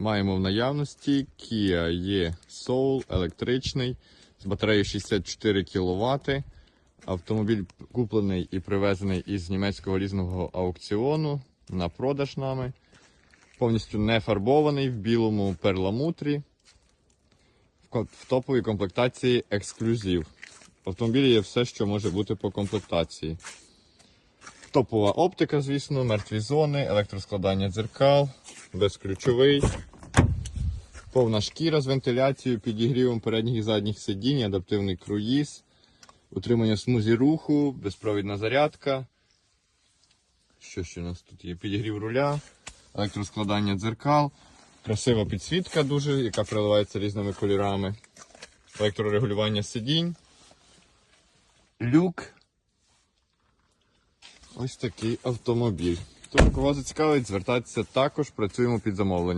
Маємо в наявності Kia E-Soul електричний з батареєю 64 кВт. Автомобіль куплений і привезений із німецького лізного аукціону на продаж нами. Повністю не фарбований в білому перламутрі. В топовій комплектації ексклюзив. В автомобілі є все, що може бути по комплектації. Топова оптика, звісно, мертві зони, електроскладання дзеркал, безключовий, повна шкіра з вентиляцією, підігрівом передніх і задніх сидінь, адаптивний круїз, утримання смузі руху, безпровідна зарядка. Що ще у нас тут є? Підігрів руля, електроскладання дзеркал, красива підсвітка дуже, яка переливається різними кольорами, електрорегулювання сидінь, люк. Ось такий автомобіль. Тому кого зацікавить, звертайтеся також, працюємо під замовлення.